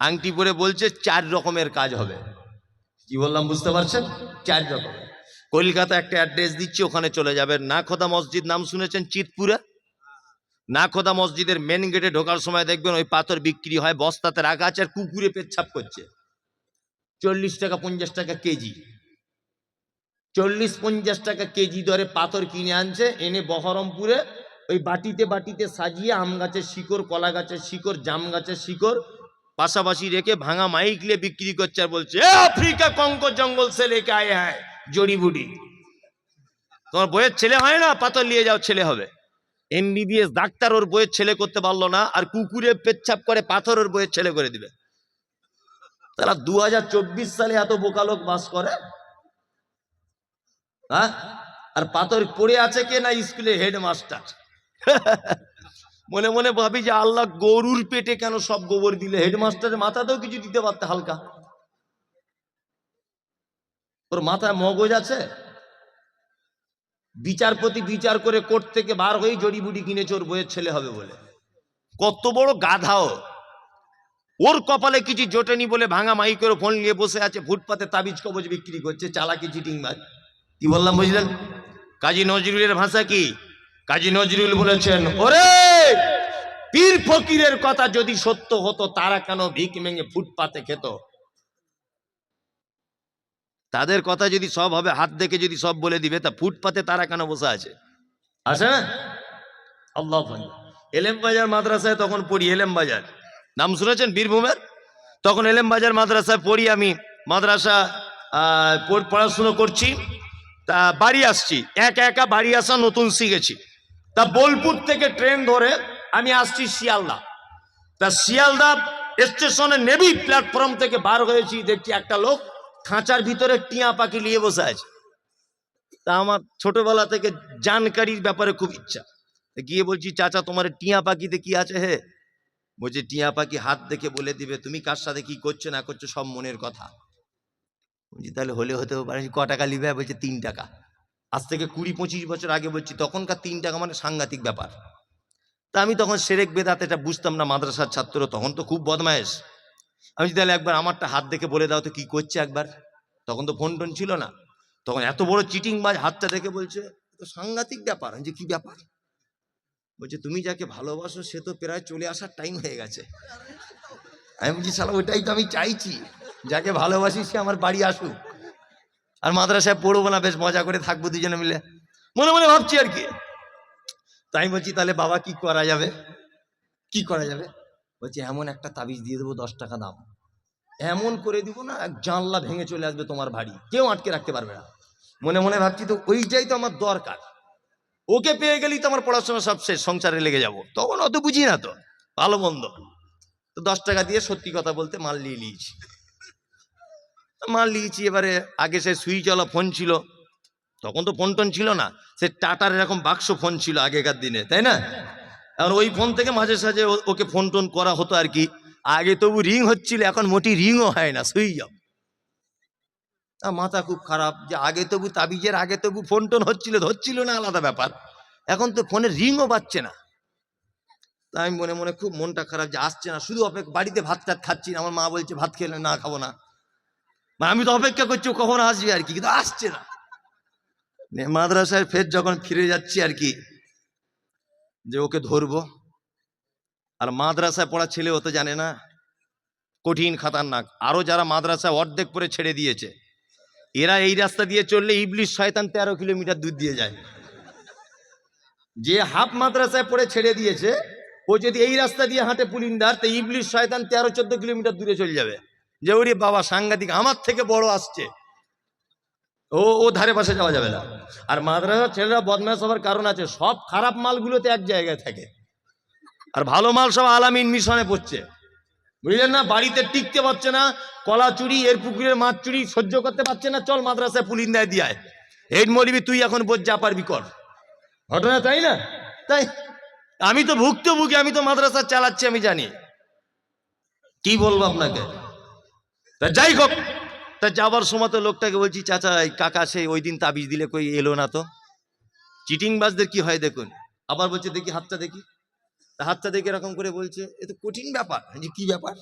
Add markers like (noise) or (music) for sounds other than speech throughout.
আংটি পরে বলছে, চার রকমের কাজ হবে। কি বললাম, বুঝতে পারছেন? চার রকম। কলকাতা একটা অ্যাড্রেস দিচ্ছি, ওখানে চলে যাবেন। না খোদা মসজিদ, নাম শুনেছেন চিতপুরে? না খোদা মসজিদের মেন গেটে ঢোকার সময় দেখবেন ওই পাথর বিক্রি হয়, বস্তাতে রাখা আছে আর কুকুরে পেচ্ছাপ করছে। চল্লিশ টাকা পঞ্চাশ টাকা কেজি। চল্লিশ পঞ্চাশ টাকা কেজি দরে পাথর কিনে আনছে, এনে বহরমপুরে ওই বাটিতে বাটিতে সাজিয়ে আম গাছের শিকড়, কলা গাছের শিকড়, জাম গাছের শিকড় পাশাপাশি রেখে ভাঙা মাইক নিয়ে বিক্রি করছে আর বলছে আফ্রিকা কঙ্ক জঙ্গল সে লেকে আয়ে হ্যায় জড়িবুটি তোমার বইয়ের ছেলে হয় না? পাথর নিয়ে যাও, ছেলে হবে। এমবিবিএস ডাক্তার ওর বইয়ের ছেলে করতে পারল না আর কুকুরে পেচ্ছাপ করে পাথর ওর বইয়ের ছেলে করে দিবে। তারা দু হাজার চব্বিশ সালে এত বোকা লোক বাস করে? হ্যাঁ? আর পাথর পড়ে আছে কে না স্কুলে হেডমাস্টার? (laughs) মনে মনে ভাবি যে আল্লাহ গরুর পেটে কেন সব গোবর দিলে? হেডমাস্টারের মাথাতেও কিছু দিতে পারতে হালকা। ওর মাথায় মগজ আছে? বিচারপতি বিচার করে কোর্ট থেকে বার হয়ে জড়িবুটি কিনেছে, ওর বইয়ের ছেলে হবে বলে। কত বড় গাধাও। ওর কপালে কিছু জোটেনি বলে ভাঙা মাইকের ফোন নিয়ে বসে আছে, ফুটপাতে তাবিজ কবজ বিক্রি করছে, চালাকি চিটিং মার কি বললাম বুঝলেন? কাজী নজরুলের ভাষা কি? কাজী নজরুল বলেছেন, ওরে পীর ফকিরের কথা যদি সত্য হতো, তারা কেন ভিক মেঙে ফুটপাতে খেত? তাদের কথা যদি সব হবে, হাত দেখে যদি সব বলে দিবে, তা ফুটপাতে তারা কেন বসে আছে? আছে না? আল্লাহ এলেম বাজার মাদ্রাসায় তখন পড়ি, এলেম বাজার। নাম শুনেছেন বীরভূমের? তখন এলেম বাজার মাদ্রাসায় পড়ি আমি, মাদ্রাসা পড়াশুনো করছি, তা বাড়ি আসছি। একা একা বাড়ি আসা নতুন শিখেছি। তা বোলপুর থেকে ট্রেন ধরে আমি আসছি শিয়ালদা। তা শিয়ালদা স্টেশনে নেবি প্ল্যাটফর্ম থেকে বার হয়েছি, দেখছি একটা লোক খাঁচার ভিতরে টিয়া পাখি নিয়ে বসে আছে। তা আমার ছোটবেলা থেকে জানকারির ব্যাপারে খুব ইচ্ছা। গিয়ে বলছি, চাচা, তোমার টিয়া পাখিতে কি আছে হে? বলছে, টিয়া পাখি হাত দেখে বলে দিবে, তুমি কার সাথে কি করছ, না করছ, সব মনের কথা। বলছি, তাহলে হলে হতেও পারে, ক টাকা লিবে বলছে, তিন টাকা। আজ থেকে কুড়ি পঁচিশ বছর আগে বলছি, তখনকার তিন টাকা মানে সাংঘাতিক ব্যাপার। তা আমি তখন সেরেক বেদাত এটা বুঝতাম না, মাদ্রাসার ছাত্র তখন তো খুব বদমায়েশ। আমি তাহলে একবার আমারটা হাত দেখে বলে দাও তো কি করছে একবার। তখন তো ফোন টোন ছিল না। তখন এত বড় চিটিং বাজ হাতটা দেখে বলছে, "এ তো সাংঘাতিক ব্যাপার। যে কি ব্যাপার? বলছে, তুমি যাকে ভালোবাসো সে তো প্রায় চলে আসার টাইম হয়ে গেছে। আমি বলছি, শালা ওইটাই তো আমি চাইছি। যাকে ভালোবাসি সে আমার বাড়ি আসুক। আর মাদ্রাসায় পড়ব না, বেশ মজা করে থাকব দুজনে মিলে। মনে মনে ভাবছি আর কি। তাই বলছি, তাহলে বাবা কি করা যাবে? কি করা যাবে? বলছি, এমন একটা তাবিজ দিয়ে দেবো, দশ টাকা দাম। এমন করে দিব না, এক জানলা ভেঙে চলে আসবে তোমার বাড়ি। কেউ আটকে রাখতে পারবে না। মনে মনে ভাবছি তো, ওইটাই তো আমার দরকার। ওকে পেয়ে গেলেই তো আমার পড়াশোনা সব শেষ, সংসারে লেগে যাব। তখন অত বুঝি না তো, ভালো মন্দ। তো দশ টাকা দিয়ে সত্যি কথা বলতে মাল নিয়ে নিয়েছি। মাল নিয়েছি, এবারে আগে সে সুইচওয়ালা ফোন ছিল। তখন তো ফোন টোন ছিল না। সে টাটার এরকম বাক্স ফোন ছিল আগেকার দিনে তাই না? আর ওই ফোন থেকে মাঝে সাঝে ওকে ফোন টোন করা হতো আর কি। আগে তবু রিং হচ্ছিল এখন মোটি রিংও হয় না সুইচ অফ তা মাথা খুব খারাপ যে আগে তবু তাবিজের আগে তবু ফোন টোন হচ্ছিল ধরছিল না আলাদা ব্যাপার। এখন তো ফোনের রিংও বাজছে না। তাই আমি মনে মনে খুব মনটা খারাপ যে আসছে না শুধু অপেক্ষা বাড়িতে ভাত টাত খাচ্ছি আমার মা বলছে ভাত খেলে না খাব না। মানে আমি তো অপেক্ষা করছি কখন আসবে আর কি কিন্তু আসছে নে, মাদ্রাসায় ফের যখন ফিরে যাচ্ছি আর কি, যে ওকে ধরবো। আর মাদ্রাসায় পড়া ছেলে ও তো জানে না, কঠিন খাতারনাক। আরও যারা মাদ্রাসায় অর্ধেক করে ছেড়ে দিয়েছে, এরা এই রাস্তা দিয়ে চললে ইবলিশ শয়তান তেরো কিলোমিটার দূর দিয়ে যায়। যে হাফ মাদ্রাসায় পড়ে ছেড়ে দিয়েছে, ও যদি এই রাস্তা দিয়ে হাঁটে পুলিন্দার, তো ইবলিশ শয়তান তেরো চোদ্দ কিলোমিটার দূরে চলে যাবে। যে ওরে বাবা, সাংঘাতিক, আমার থেকে বড় আসছে। ও ও ধারে পাশে যাওয়া যাবে না। আর মাদ্রাসার ছেলেরা বদমাস হওয়ার কারণ আছে, সব খারাপ মালগুলোতে এক জায়গায় থাকে। আর ভালো মাল সব আলামিন মিশনে পড়ছে। বুঝলেন না? বাড়িতে টিকতে পারছে না, কলা চুরি, এর পুকুরের মাছ চুরি সহ্য করতে পারছে না, চল মাদ্রাসায় পুলিন দেয় দিয়ায় হেড মলিবি তুই এখন বোঝ পারবি কর। ঘটনা তাই না? তাই? আমি তো ভুক্তভোগী, আমি তো মাদ্রাসা চালাচ্ছি, আমি জানি। কি বলব আপনাকে? তা যাই হোক তা যাবার সময় তো লোকটাকে বলছি চাচা কাকা সে ওই দিন তাবিজ দিলে কই এলো না তো? চিটিং বাজদের কি হয় দেখুন আবার বলছে দেখি হাতটা দেখি। হাতটা দেখে এরকম করে বলছে এ তো কঠিন ব্যাপার। বলছি, কি ব্যাপার?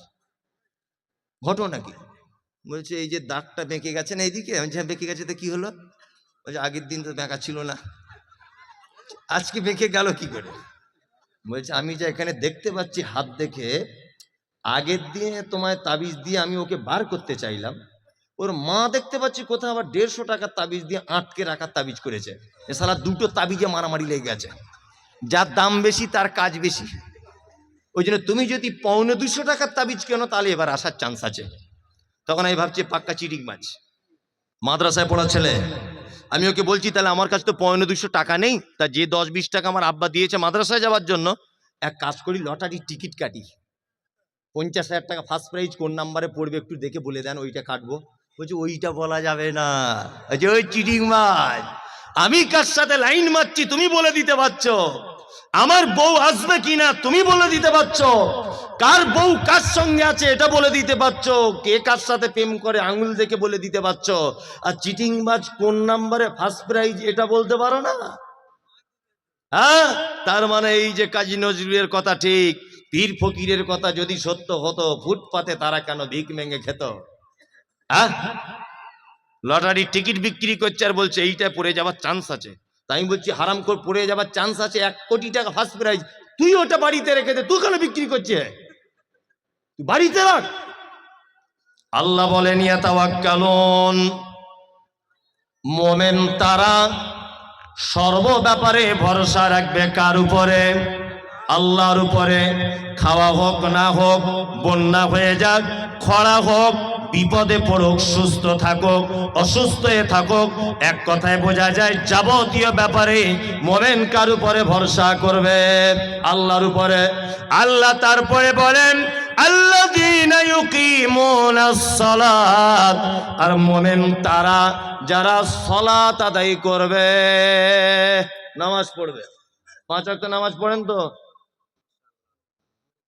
ঘটনা কি? বলছে এই যে দাঁতটা বেঁকে গেছে না এইদিকে? হ্যাঁ বেঁকে গেছে তো কি হলো? বলছে আগের দিন তো বেঁকা ছিল না। আজকে বেঁকে গেল কি করে? বলছে আমি যে এখানে দেখতে পাচ্ছি হাত দেখে আগের দিনে তোমায় তাবিজ দিয়ে আমি ওকে বার করতে চাইলাম। ওর মা দেখতে পাচ্ছি কোথাও আবার দেড়শো টাকার তাবিজ দিয়ে আটকে রাখার তাবিজ করেছে। এ সালা দুটো তাবিজে মারামারি লেগে গেছে। যার দাম বেশি, তার কাজ বেশি। ওই জন্য তুমি যদি পৌনে দুশো টাকার তাবিজ কেন, তাহলে এবার আসার চান্স আছে। তখন আমি ভাবছি, পাক্কা চিটিং মাছ। মাদ্রাসায় পড়া ছেলে। আমি ওকে বলছি, তাহলে আমার কাছে তো পৌনে দুশো টাকা নেই। তা যে দশ বিশ টাকা আমার আব্বা দিয়েছে মাদ্রাসায় যাওয়ার জন্য, এক কাজ করি, লটারির টিকিট কাটি। পঞ্চাশ হাজার টাকা ফার্স্ট প্রাইজ কোন নাম্বারে পড়বে একটু দেখে বলে দেন, ওইটা কাটবো। বলছি, ওইটা বলা যাবে না। যে ওই চিটিং মাছ। আমি কার সাথে লাইন মারছি তুমি বলে দিতে পারছ। আমার বউ আসবে কিনা তুমি বলে দিতে পারছ। কার বউ কার সঙ্গে আছে এটা বলে দিতে পারছ। কে কার সাথে প্রেম করে আঙুল দেখে বলে দিতে পারছ। আর চিটিং বাজ কোন নাম্বারে ফার্স্ট প্রাইজ এটা বলতে পারো না? হ্যাঁ? তার মানে এই যে কাজী নজরুলের কথা ঠিক, পীর ফকিরের কথা যদি সত্য হতো, ফুটপাতে তারা কেন ভিক মেঙ্গে খেত? হ্যাঁ লটারির টিকিট বিক্রি করছে আর বলছে এইটা পড়ে যাওয়ার চান্স আছে। তাই বলছি, হারাম করে পড়ে যাওয়ার চান্স আছে, এক কোটি টাকা ফার্স্ট প্রাইজ তুই ওটা বাড়িতে রেখে দে, তুই কেন বিক্রি করছে তুই বাড়িতে রাখ। আল্লাহ বলেন, ইয়াতাওয়াক্কালুন। মোমেন তারা সর্ব ব্যাপারে ভরসা রাখবে কার উপরে? আল্লাহর উপরে। খাওয়া হোক, না হোক, বন্যা হয়ে যাক, খরা হোক বিপদে পড়ুক, সুস্থ থাকুক অসুস্থ হয়ে থাকুক, এক কথায় বোঝা যায় যাবতীয় ব্যাপারে মোমেন কার উপরে ভরসা করবে? আল্লাহর উপরে। আল্লাহ তারপরে বলেন আর মোমেন তারা যারা সলাত আদায় করবে, নামাজ পড়বে। পাঁচ ওয়াক্ত নামাজ পড়েন তো?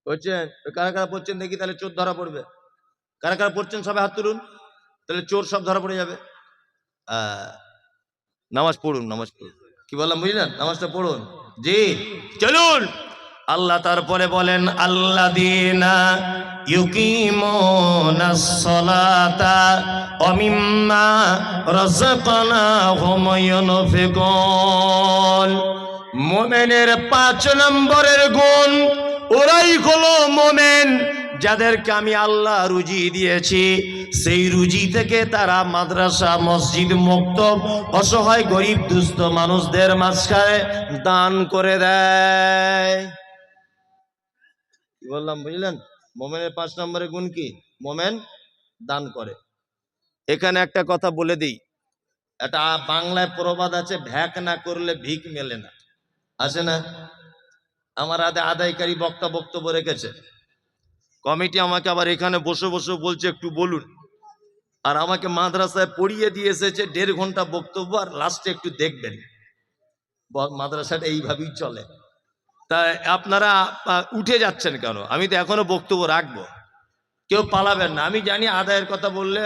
তো কারা কারা পড়ছেন দেখি, তাহলে চোর ধরা পড়বে। কারা কারা পড়ছেন সবাই হাত তুলুন। তাহলে চোর সব ধরা পড়ে যাবে। নামাজ পড়ুন নামাজ পড়ুন। কি বললাম, বুঝলেন? নামাজটা পড়ুন। জি, চলুন। আল্লাহ তারপরে বলেন আল্লাহ মোমেনের পাঁচ নম্বরের গুণ, ওরাই হলো মোমেন। যাদেরকে আমি আল্লাহ রুজি দিয়েছি, সেই রুজি থেকে তারা মাদ্রাসা, মসজিদ মুক্ত, অসহায়, গরিব, দুস্থ মানুষদের মাঝখানে দান করে দেয়। কি বললাম, বুঝলেন? মোমেনের পাঁচ নম্বরে গুণ কি? মোমেন দান করে। এখানে একটা কথা বলে দিই। একটা বাংলায় প্রবাদ আছে, ভ্যাক না করলে ভিক মেলে না। আছে না? আমার আদে আদায়কারী বক্তা বক্তব্য রেখেছে। কমিটি আমাকে আবার এখানে বসে বসে বলছে, একটু বলুন। আর আমাকে মাদ্রাসায় পড়িয়ে দিয়ে এসেছে, দেড় ঘণ্টা বক্তব্য, আর লাস্টে একটু দেখবেন। মাদ্রাসাটা এইভাবেই চলে। তা আপনারা উঠে যাচ্ছেন কেন? আমি তো এখনও বক্তব্য রাখব। কেউ পালাবেন না। আমি জানি আদায়ের কথা বললে